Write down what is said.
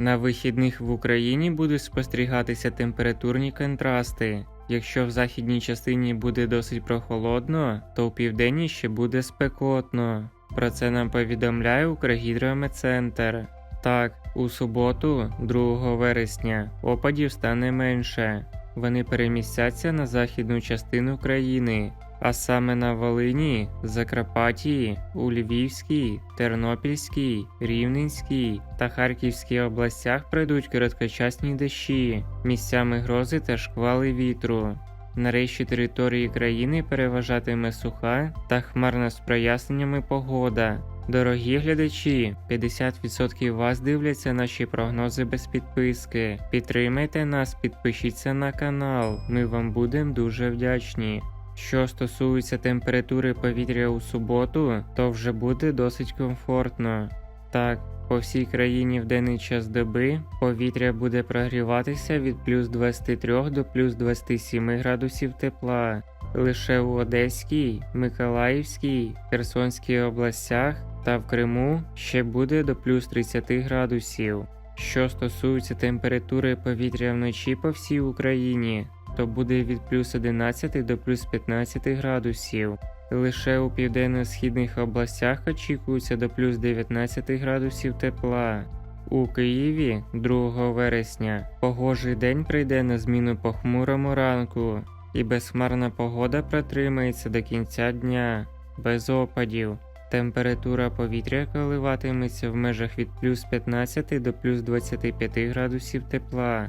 На вихідних в Україні будуть спостерігатися температурні контрасти. Якщо в західній частині буде досить прохолодно, то у південній ще буде спекотно. Про це нам повідомляє Укргідрометцентр. Так, у суботу, 2 вересня, опадів стане менше. Вони перемістяться на західну частину країни, а саме на Волині, Закарпатті, у Львівській, Тернопільській, Рівненській та Харківській областях прийдуть короткочасні дощі, місцями грози та шквали вітру. На решті території країни переважатиме суха та хмарна з проясненнями погода. Дорогі глядачі, 50% вас дивляться наші прогнози без підписки. Підтримайте нас, підпишіться на канал. Ми вам будемо дуже вдячні. Що стосується температури повітря у суботу, то вже буде досить комфортно. Так, по всій країні в денний час доби повітря буде прогріватися від плюс 23 до плюс 27 градусів тепла. Лише у Одеській, Миколаївській, Херсонській областях та в Криму ще буде до плюс 30 градусів. Що стосується температури повітря вночі по всій Україні, то буде від плюс 11 до плюс 15 градусів. Лише у південно-східних областях очікується до плюс 19 градусів тепла. У Києві 2 вересня погожий день прийде на зміну похмурому ранку, і безхмарна погода протримається до кінця дня, без опадів. Температура повітря коливатиметься в межах від плюс 15 до плюс 25 градусів тепла.